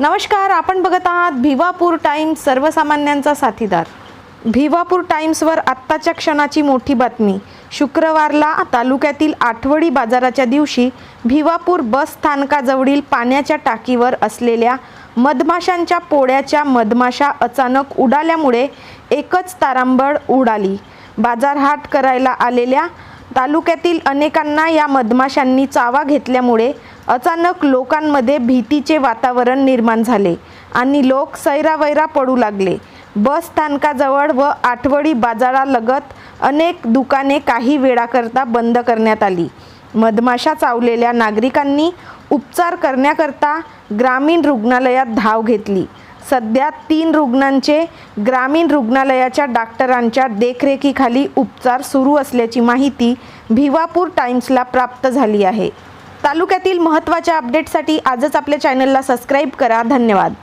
नमस्कार आपण बघत आहात भिवापूर टाइम्स सर्वसामान्यांचा साथीदार. भिवापूर टाइम्सवर आत्ताच्या क्षणाची मोठी बातमी. शुक्रवारला तालुक्यातील आठवडी बाजाराच्या दिवशी भिवापूर बस स्थानकाजवळील पाण्याच्या टाकीवर असलेल्या मधमाशांच्या पोळ्याच्या मधमाशा अचानक उडाल्यामुळे एकच तारांबळ उडाली. बाजारहाट करायला आलेल्या तालुक्यातील अनेकांना या मधमाशांनी चावा घेतल्यामुळे अचानक लोकांमध्ये भीतीचे वातावरण निर्माण झाले आणि लोक सैरावैरा पडू लागले. बस स्थानकाजवळ व आठवडी बाजारालगत अनेक दुकाने काही वेळाकरता बंद करण्यात आली. मधमाशा चावलेल्या नागरिकांनी उपचार करण्याकरता ग्रामीण रुग्णालयात धाव घेतली. सध्या तीन रुग्णांचे ग्रामीण रुग्णालयाच्या डॉक्टरांच्या देखरेखीखाली उपचार सुरू असल्याची माहिती भिवापूर टाइम्सला प्राप्त झाली आहे. तालुक्यातील महत्त्वाच्या अपडेटसाठी आजच आपल्या चॅनलला सबस्क्राईब करा. धन्यवाद.